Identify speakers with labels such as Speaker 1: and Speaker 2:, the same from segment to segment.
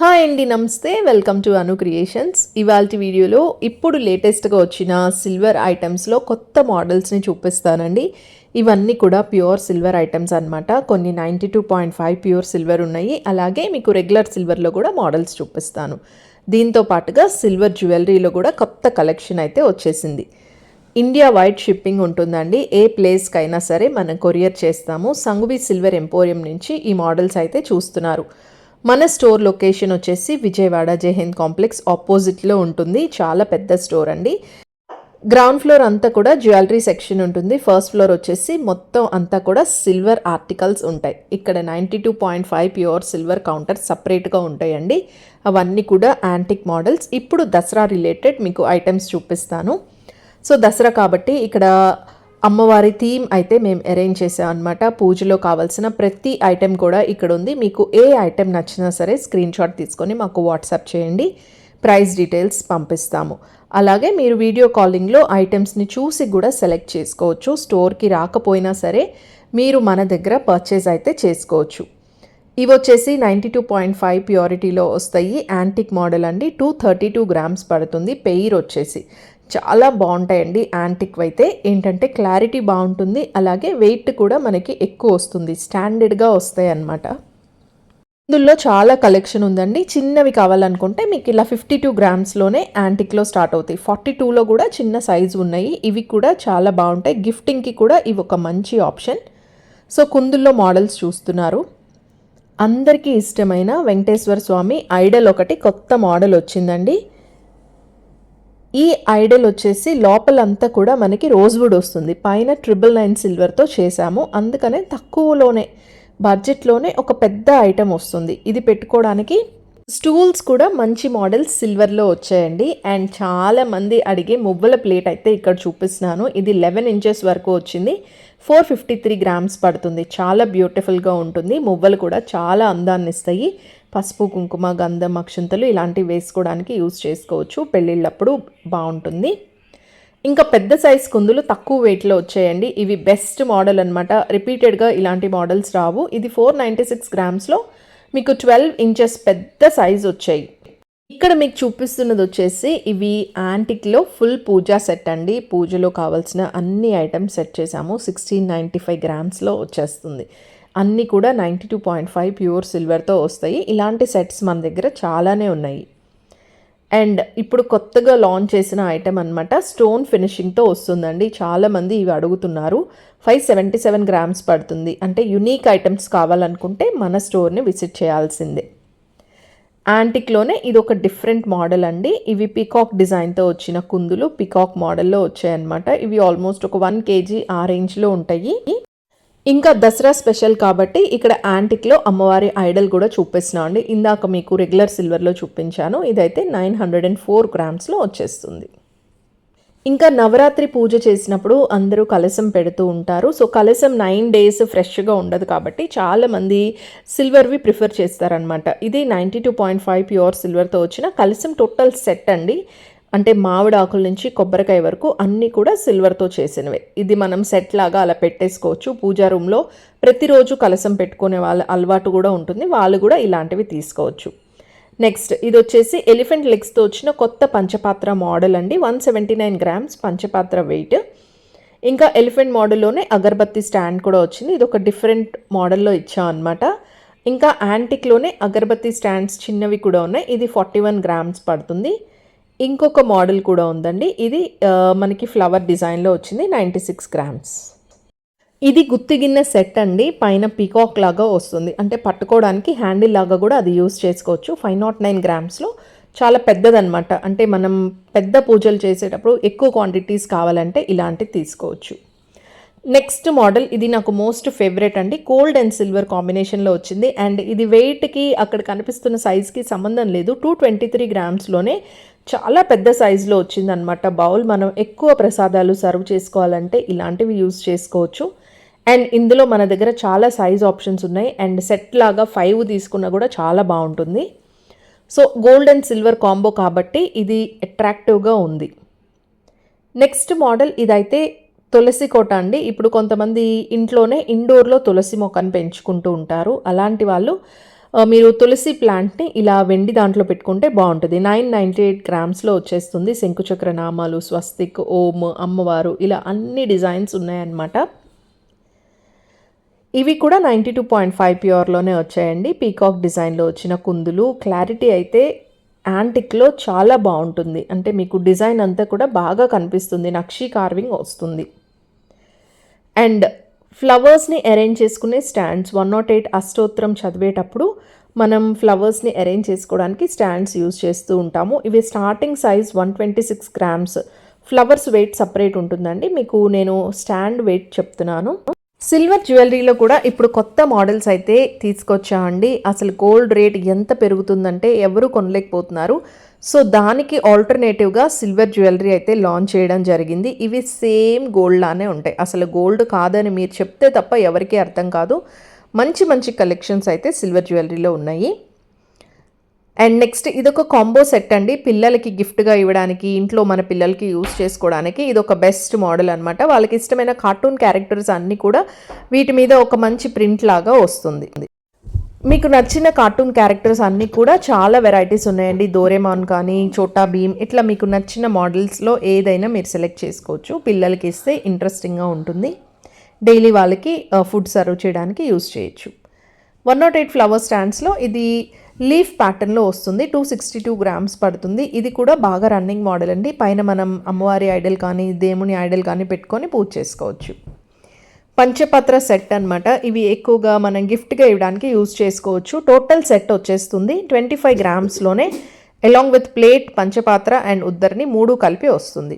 Speaker 1: Hi అండి నమస్తే. Welcome to Anu Creations. ఇవాళ వీడియోలో ఇప్పుడు లేటెస్ట్గా వచ్చిన సిల్వర్ ఐటమ్స్లో కొత్త మోడల్స్ని చూపిస్తానండి. ఇవన్నీ కూడా ప్యూర్ సిల్వర్ ఐటమ్స్ అన్నమాట. కొన్ని ninety two point five pure silver ఉన్నాయి. అలాగే మీకు రెగ్యులర్ సిల్వర్లో కూడా మోడల్స్ చూపిస్తాను. దీంతో పాటుగా సిల్వర్ జ్యువెలరీలో కూడా కొత్త కలెక్షన్ అయితే వచ్చేసింది. ఇండియా వైడ్ షిప్పింగ్ ఉంటుందండి. ఏ ప్లేస్కైనా సరే మనం కొరియర్ చేస్తాము. సంగుబి సిల్వర్ ఎంపోరియం నుంచి ఈ మోడల్స్ అయితే చూస్తున్నారు. మన స్టోర్ లొకేషన్ వచ్చేసి విజయవాడ జైహింద్ కాంప్లెక్స్ ఆపోజిట్లో ఉంటుంది. చాలా పెద్ద స్టోర్ అండి. గ్రౌండ్ ఫ్లోర్ అంతా కూడా జ్యువెలరీ సెక్షన్ ఉంటుంది. ఫస్ట్ ఫ్లోర్ వచ్చేసి మొత్తం అంతా కూడా సిల్వర్ ఆర్టికల్స్ ఉంటాయి. ఇక్కడ ninety two point five pure silver counter సపరేట్గా ఉంటాయండి. అవన్నీ కూడా యాంటిక్ మోడల్స్. ఇప్పుడు దసరా రిలేటెడ్ మీకు ఐటమ్స్ చూపిస్తాను. సో దసరా కాబట్టి ఇక్కడ అమ్మవారి థీమ్ అయితే మేము అరేంజ్ చేసాం అనమాట పూజలో కావాల్సిన ప్రతి ఐటెం కూడా ఇక్కడ ఉంది. మీకు ఏ ఐటెం నచ్చినా సరే స్క్రీన్ షాట్ తీసుకొని మాకు వాట్సాప్ చేయండి. ప్రైస్ డీటెయిల్స్ పంపిస్తాము. అలాగే మీరు వీడియో కాలింగ్లో ఐటమ్స్ని చూసి కూడా సెలెక్ట్ చేసుకోవచ్చు. స్టోర్కి రాకపోయినా సరే మీరు మన దగ్గర పర్చేజ్ అయితే చేసుకోవచ్చు. ఇవి వచ్చేసి నైంటీ టూ పాయింట్ ఫైవ్ ప్యూరిటీలో వస్తాయి. యాంటిక్ మోడల్ అండి. టూ థర్టీ టూ గ్రామ్స్ పడుతుంది. పెయిర్ వచ్చేసి. చాలా బాగుంటాయండి. యాంటిక్ అయితే ఏంటంటే క్లారిటీ బాగుంటుంది. అలాగే వెయిట్ కూడా మనకి ఎక్కువ వస్తుంది. స్టాండర్డ్గా వస్తాయి అన్నమాట. ఇందులో చాలా కలెక్షన్ ఉందండి. చిన్నవి కావాలనుకుంటే మీకు ఇలా ఫిఫ్టీ టూ గ్రామ్స్లోనే యాంటిక్లో స్టార్ట్ అవుతాయి. ఫార్టీ టూలో కూడా చిన్న సైజు ఉన్నాయి. ఇవి కూడా చాలా బాగుంటాయి. గిఫ్టింగ్కి కూడా ఇవి ఒక మంచి ఆప్షన్ సో కుందుల్లో మోడల్స్ చూస్తున్నారు. అందరికీ ఇష్టమైన వెంకటేశ్వర స్వామి ఐడల్ ఒకటి కొత్త మోడల్ వచ్చిందండి. ఈ ఐడల్ వచ్చేసి లోపలంతా కూడా మనకి రోజ్వుడ్ వస్తుంది. పైన ట్రిపుల్ నైన్ సిల్వర్తో చేశాము. అందుకనే తక్కువలోనే బడ్జెట్లోనే ఒక పెద్ద ఐటెం వస్తుంది. ఇది పెట్టుకోవడానికి స్టూల్స్ కూడా మంచి మోడల్స్ సిల్వర్లో వచ్చాయండి. అండ్ చాలా మంది అడిగే మువ్వల ప్లేట్ అయితే ఇక్కడ చూపిస్తున్నాను. ఇది లెవెన్ ఇంచెస్ వరకు వచ్చింది. ఫోర్ ఫిఫ్టీ త్రీ గ్రామ్స్ పడుతుంది. చాలా బ్యూటిఫుల్గా ఉంటుంది. మువ్వలు కూడా చాలా అందాన్ని ఇస్తాయి. పసుపు కుంకుమ గంధం అక్షంతలు ఇలాంటివి వేసుకోవడానికి యూజ్ చేసుకోవచ్చు. పెళ్ళిళ్ళప్పుడు బాగుంటుంది. ఇంకా పెద్ద సైజ్ కుందులు తక్కువ వెయిట్లో వచ్చాయండి. ఇవి బెస్ట్ మోడల్ అనమాట రిపీటెడ్గా ఇలాంటి మోడల్స్ రావు. ఇది ఫోర్ నైంటీ సిక్స్ గ్రామ్స్లో మీకు ట్వెల్వ్ ఇంచెస్ పెద్ద సైజ్ వచ్చాయి. ఇక్కడ మీకు చూపిస్తున్నది వచ్చేసి ఇవి యాంటిక్లో ఫుల్ పూజా సెట్ అండి. పూజలో కావాల్సిన అన్ని ఐటమ్స్ సెట్ చేసాము సిక్స్టీన్ నైంటీ ఫైవ్ గ్రామ్స్లో వచ్చేస్తుంది. అన్నీ కూడా ninety two point five pure సిల్వర్తో వస్తాయి. ఇలాంటి సెట్స్ మన దగ్గర చాలానే ఉన్నాయి. అండ్ ఇప్పుడు కొత్తగా లాంచ్ చేసిన ఐటెం అనమాట స్టోన్ ఫినిషింగ్తో వస్తుందండి. చాలామంది ఇవి అడుగుతున్నారు. ఫైవ్ సెవెంటీ సెవెన్ గ్రామ్స్ పడుతుంది. అంటే యునీక్ ఐటమ్స్ కావాలనుకుంటే మన స్టోర్ని విజిట్ చేయాల్సిందే. యాంటిక్లోనే ఇది ఒక డిఫరెంట్ మోడల్ అండి. ఇవి పికాక్ డిజైన్తో వచ్చిన కుందులు పికాక్ మోడల్లో వచ్చాయన్నమాట. ఇవి ఆల్మోస్ట్ ఒక వన్ కేజీ ఆ రేంజ్లో ఉంటాయి. ఇంకా దసరా స్పెషల్ కాబట్టి ఇక్కడ యాంటిక్లో అమ్మవారి ఐడల్ కూడా చూపిస్తున్నాం అండి. ఇందాక మీకు రెగ్యులర్ సిల్వర్లో చూపించాను. ఇదైతే నైన్ హండ్రెడ్ అండ్ ఫోర్ గ్రామ్స్లో వచ్చేస్తుంది. ఇంకా నవరాత్రి పూజ చేసినప్పుడు అందరూ కలసం పెడుతూ ఉంటారు. సో కలసం నైన్ డేస్ ఫ్రెష్గా ఉండదు కాబట్టి చాలామంది సిల్వర్వి ప్రిఫర్ చేస్తారనమాట ఇది ninety two point five pure సిల్వర్తో వచ్చిన కలసం టోటల్ సెట్ అండి. అంటే మామిడి ఆకుల నుంచి కొబ్బరికాయ వరకు అన్నీ కూడా సిల్వర్తో చేసినవే. ఇది మనం సెట్ లాగా అలా పెట్టేసుకోవచ్చు. పూజా రూమ్లో ప్రతిరోజు కలసం పెట్టుకునే వాళ్ళ అలవాటు కూడా ఉంటుంది. వాళ్ళు కూడా ఇలాంటివి తీసుకోవచ్చు. నెక్స్ట్ ఇది వచ్చేసి ఎలిఫెంట్ లెగ్స్తో వచ్చిన కొత్త పంచపాత్ర మోడల్ అండి. వన్ సెవెంటీ నైన్ గ్రామ్స్ పంచపాత్ర వెయిట్ ఇంకా ఎలిఫెంట్ మోడల్లోనే అగరబత్తి స్టాండ్ కూడా వచ్చింది. ఇది ఒక డిఫరెంట్ మోడల్లో ఇచ్చాం అనమాట ఇంకా యాంటిక్లోనే అగరబత్తి స్టాండ్స్ చిన్నవి కూడా ఉన్నాయి. ఇది ఫార్టీ వన్ గ్రామ్స్ పడుతుంది. ఇంకొక మోడల్ కూడా ఉందండి. ఇది మనకి ఫ్లవర్ డిజైన్లో వచ్చింది నైంటీ సిక్స్ గ్రామ్స్. ఇది గుత్తిగిన్నె సెట్ అండి. పైన పీకాక్ లాగా వస్తుంది. అంటే పట్టుకోవడానికి హ్యాండిల్ లాగా కూడా అది యూస్ చేసుకోవచ్చు. ఫైవ్ నాట్ నైన్ గ్రామ్స్లో చాలా పెద్దదనమాట అంటే మనం పెద్ద పూజలు చేసేటప్పుడు ఎక్కువ క్వాంటిటీస్ కావాలంటే ఇలాంటివి తీసుకోవచ్చు. నెక్స్ట్ మోడల్ ఇది నాకు మోస్ట్ ఫేవరెట్ అండి. గోల్డ్ అండ్ సిల్వర్ కాంబినేషన్లో వచ్చింది. అండ్ ఇది వెయిట్కి అక్కడ కనిపిస్తున్న సైజ్కి సంబంధం లేదు. టూ ట్వంటీ త్రీ గ్రామ్స్లోనే చాలా పెద్ద సైజులో వచ్చింది అనమాట బౌల్ మనం ఎక్కువ ప్రసాదాలు సర్వ్ చేసుకోవాలంటే ఇలాంటివి యూజ్ చేసుకోవచ్చు. అండ్ ఇందులో మన దగ్గర చాలా సైజ్ ఆప్షన్స్ ఉన్నాయి. అండ్ సెట్ లాగా ఫైవ్ తీసుకున్నా కూడా చాలా బాగుంటుంది. So gold and silver combo కాబట్టి ఇది అట్రాక్టివ్గా ఉంది. నెక్స్ట్ మోడల్ ఇదైతే తులసి కోట అండి. ఇప్పుడు కొంతమంది ఇంట్లోనే ఇండోర్లో తులసి మొక్కను పెంచుకుంటూ ఉంటారు. అలాంటి వాళ్ళు మీరు తులసి ప్లాంట్ని ఇలా వెండి దాంట్లో పెట్టుకుంటే బాగుంటుంది. నైన్ నైంటీ ఎయిట్ గ్రామ్స్లో వచ్చేస్తుంది శంకుచక్ర నామాలు స్వస్తిక్ ఓం అమ్మవారు ఇలా అన్ని డిజైన్స్ ఉన్నాయన్నమాట. ఇవి కూడా నైంటీ టూ పాయింట్ ఫైవ్ ప్యూర్లోనే వచ్చాయండి. పీకాక్ డిజైన్లో వచ్చిన కుందులు. క్లారిటీ అయితే యాంటిక్లో చాలా బాగుంటుంది. అంటే మీకు డిజైన్ అంతా కూడా బాగా కనిపిస్తుంది. నక్షీ కార్వింగ్ వస్తుంది. అండ్ ఫ్లవర్స్ని అరేంజ్ చేసుకునే స్టాండ్స్ వన్ నాట్ ఎయిట్ అష్టోత్తరం చదివేటప్పుడు మనం ఫ్లవర్స్ని అరేంజ్ చేసుకోవడానికి స్టాండ్స్ యూజ్ చేస్తూ ఉంటాము. ఇవి starting size one twenty six grams. Flowers weight separate ఉంటుందండి. మీకు నేను స్టాండ్ వెయిట్ చెప్తున్నాను. సిల్వర్ జ్యువెలరీలో కూడా ఇప్పుడు కొత్త మోడల్స్ అయితే తీసుకొచ్చామండి. అసలు గోల్డ్ రేట్ ఎంత పెరుగుతుందంటే ఎవరు కొనలేకపోతున్నారు. సో దానికి ఆల్టర్నేటివ్గా సిల్వర్ జ్యువెలరీ అయితే లాంచ్ చేయడం జరిగింది. ఇవి సేమ్ గోల్డ్ లానే ఉంటాయి. అసలు గోల్డ్ కాదని మీరు చెప్తే తప్ప ఎవరికీ అర్థం కాదు. మంచి మంచి కలెక్షన్స్ అయితే సిల్వర్ జ్యువెలరీలో ఉన్నాయి. అండ్ నెక్స్ట్ ఇదొక కాంబో సెట్ అండి. పిల్లలకి గిఫ్ట్గా ఇవ్వడానికి ఇంట్లో మన పిల్లలకి యూస్ చేసుకోవడానికి ఇది ఒక బెస్ట్ మోడల్ అనమాట వాళ్ళకి ఇష్టమైన కార్టూన్ క్యారెక్టర్స్ అన్నీ కూడా వీటి మీద ఒక మంచి ప్రింట్ లాగా వస్తుంది. మీకు నచ్చిన కార్టూన్ క్యారెక్టర్స్ అన్నీ కూడా చాలా వెరైటీస్ ఉన్నాయండి. డోరేమాన్ కానీ చోటా భీమ్ ఇట్లా మీకు నచ్చిన మోడల్స్లో ఏదైనా మీరు సెలెక్ట్ చేసుకోవచ్చు. పిల్లలకి ఇస్తే ఇంట్రెస్టింగ్గా ఉంటుంది. డైలీ వాళ్ళకి ఫుడ్ సర్వ్ చేయడానికి యూస్ చేయొచ్చు. వన్ నాట్ ఎయిట్ ఫ్లవర్ స్టాండ్స్లో ఇది లీఫ్ ప్యాటర్న్లో వస్తుంది. టూ సిక్స్టీ టూ గ్రామ్స్ పడుతుంది. ఇది కూడా బాగా రన్నింగ్ మోడల్ అండి. పైన మనం అమ్మవారి ఐడల్ కానీ దేవుని ఐడల్ కానీ పెట్టుకొని పూజ చేసుకోవచ్చు. పంచపత్ర సెట్ అన్నమాట. ఇవి ఎక్కువగా మనం గిఫ్ట్గా ఇవ్వడానికి యూజ్ చేసుకోవచ్చు. టోటల్ సెట్ వచ్చేస్తుంది ట్వంటీ ఫైవ్ గ్రామ్స్లోనే అలాంగ్ విత్ ప్లేట్ పంచపాత్ర అండ్ ఉద్దరిని మూడు కలిపి వస్తుంది.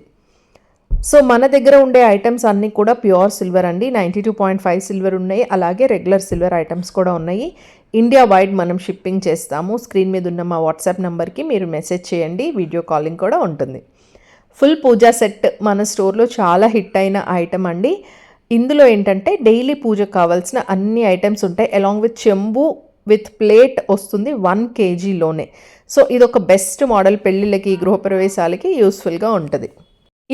Speaker 1: సో మన దగ్గర ఉండే ఐటమ్స్ అన్నీ కూడా ప్యూర్ సిల్వర్ అండి. Ninety two point five silver ఉన్నాయి. అలాగే రెగ్యులర్ సిల్వర్ ఐటమ్స్ కూడా ఉన్నాయి. ఇండియా వైడ్ మనం షిప్పింగ్ చేస్తాము. స్క్రీన్ మీద ఉన్న మా వాట్సాప్ నెంబర్కి మీరు మెసేజ్ చేయండి. వీడియో కాలింగ్ కూడా ఉంటుంది. ఫుల్ పూజా సెట్ మన స్టోర్లో చాలా హిట్ అయిన ఐటమ్ అండి. ఇందులో ఏంటంటే డైలీ పూజకు కావాల్సిన అన్ని ఐటమ్స్ ఉంటాయి. అలాంగ్ విత్ చెంబు విత్ ప్లేట్ వస్తుంది వన్ కేజీలోనే సో ఇది ఒక బెస్ట్ మోడల్ పెళ్ళిళ్ళకి గృహప్రవేశాలకి యూస్ఫుల్గా ఉంటుంది.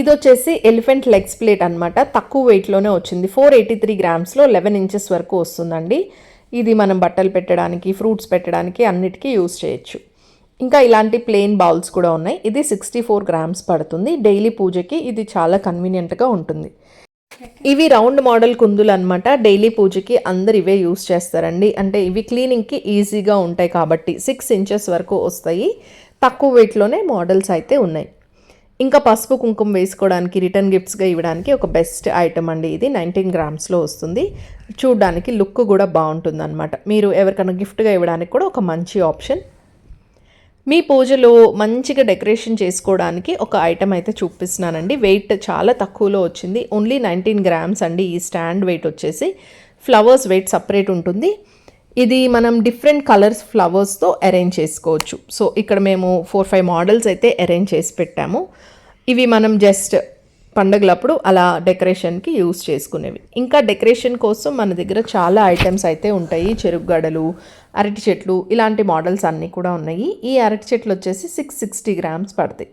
Speaker 1: ఇది వచ్చేసి ఎలిఫెంట్ లెగ్స్ ప్లేట్ అనమాట తక్కువ వెయిట్లోనే వచ్చింది. ఫోర్ ఎయిటీ త్రీ గ్రామ్స్లో లెవెన్ ఇంచెస్ వరకు వస్తుందండి. ఇది మనం బట్టలు పెట్టడానికి ఫ్రూట్స్ పెట్టడానికి అన్నిటికీ యూస్ చేయొచ్చు. ఇంకా ఇలాంటి ప్లెయిన్ బౌల్స్ కూడా ఉన్నాయి. ఇది సిక్స్టీ ఫోర్ గ్రామ్స్ పడుతుంది. డైలీ పూజకి ఇది చాలా కన్వీనియంట్గా ఉంటుంది. ఇవి రౌండ్ మోడల్ కుందులు అనమాట డైలీ పూజకి అందరు ఇవే యూస్ చేస్తారండి. అంటే ఇవి క్లీనింగ్కి ఈజీగా ఉంటాయి కాబట్టి సిక్స్ ఇంచెస్ వరకు వస్తాయి. తక్కువ వెయిట్లోనే మోడల్స్ అయితే ఉన్నాయి. ఇంకా పసుపు కుంకుమ వేసుకోవడానికి రిటర్న్ గిఫ్ట్స్గా ఇవ్వడానికి ఒక బెస్ట్ ఐటమ్ అండి ఇది. నైన్టీన్ గ్రామ్స్లో వస్తుంది. చూడ్డానికి లుక్ కూడా బాగుంటుంది అనమాట మీరు ఎవరికైనా గిఫ్ట్గా ఇవ్వడానికి కూడా ఒక మంచి ఆప్షన్. మీ పూజలో మంచిగా డెకరేషన్ చేసుకోవడానికి ఒక ఐటమ్ అయితే చూపిస్తున్నానండి. వెయిట్ చాలా తక్కువలో వచ్చింది. ఓన్లీ నైన్టీన్ గ్రామ్స్ అండి ఈ స్టాండ్ వెయిట్ వచ్చేసి. ఫ్లవర్స్ వెయిట్ సపరేట్ ఉంటుంది. ఇది మనం డిఫరెంట్ కలర్స్ ఫ్లవర్స్తో అరేంజ్ చేసుకోవచ్చు. సో ఇక్కడ మేము ఫోర్ ఫైవ్ మోడల్స్ అయితే అరేంజ్ చేసి పెట్టాము. ఇవి మనం జస్ట్ పండగలప్పుడు అలా డెకరేషన్కి యూస్ చేసుకునేవి. ఇంకా డెకరేషన్ కోసం మన దగ్గర చాలా ఐటమ్స్ అయితే ఉంటాయి. చెరుకు గడలు అరటి చెట్లు ఇలాంటి మోడల్స్ అన్నీ కూడా ఉన్నాయి. ఈ అరటి చెట్లు వచ్చేసి సిక్స్ సిక్స్టీ గ్రామ్స్ పడతాయి.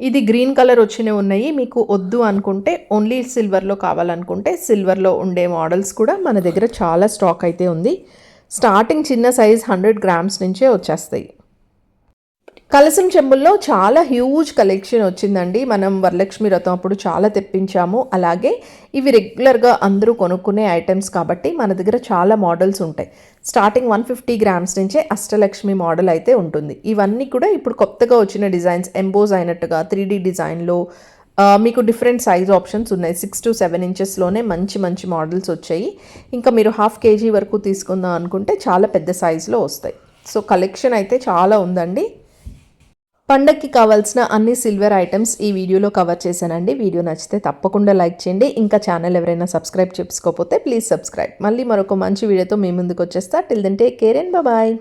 Speaker 1: ఇది గ్రీన్ కలర్ వచ్చినవి ఉన్నాయి. మీకు వద్దు అనుకుంటే ఓన్లీ సిల్వర్లో కావాలనుకుంటే సిల్వర్లో ఉండే మోడల్స్ కూడా మన దగ్గర చాలా స్టాక్ అయితే ఉంది. స్టార్టింగ్ చిన్న సైజ్ హండ్రెడ్ గ్రామ్స్ నుంచే వచ్చేస్తాయి. కలసం చెంబుల్లో చాలా హ్యూజ్ కలెక్షన్ వచ్చిందండి. మనం వరలక్ష్మి వ్రతం అప్పుడు చాలా తెప్పించాము. అలాగే ఇవి రెగ్యులర్గా అందరూ కొనుక్కునే ఐటమ్స్ కాబట్టి మన దగ్గర చాలా మోడల్స్ ఉంటాయి. స్టార్టింగ్ వన్ ఫిఫ్టీ గ్రామ్స్ నుంచే అష్టలక్ష్మి మోడల్ అయితే ఉంటుంది. ఇవన్నీ కూడా ఇప్పుడు కొత్తగా వచ్చిన డిజైన్స్ ఎంబోజ్ అయినట్టుగా త్రీ డీ డిజైన్లో మీకు డిఫరెంట్ సైజ్ ఆప్షన్స్ ఉన్నాయి. సిక్స్ టు సెవెన్ ఇంచెస్లోనే మంచి మంచి మోడల్స్ వచ్చాయి. ఇంకా మీరు హాఫ్ కేజీ వరకు తీసుకుందాం అనుకుంటే చాలా పెద్ద సైజులో వస్తాయి. సో కలెక్షన్ అయితే చాలా ఉందండి. పండక్కి కావాల్సిన అన్ని సిల్వర్ ఐటమ్స్ ఈ వీడియోలో కవర్ చేశానండి. వీడియో నచ్చితే తప్పకుండా లైక్ చేయండి. ఇంకా ఛానల్ ఎవరైనా సబ్స్క్రైబ్ చేసుకోకపోతే ప్లీజ్ సబ్స్క్రైబ్ మళ్ళీ మరొక మంచి వీడియోతో మీ ముందుకు వచ్చేస్తా. Till then take care and bye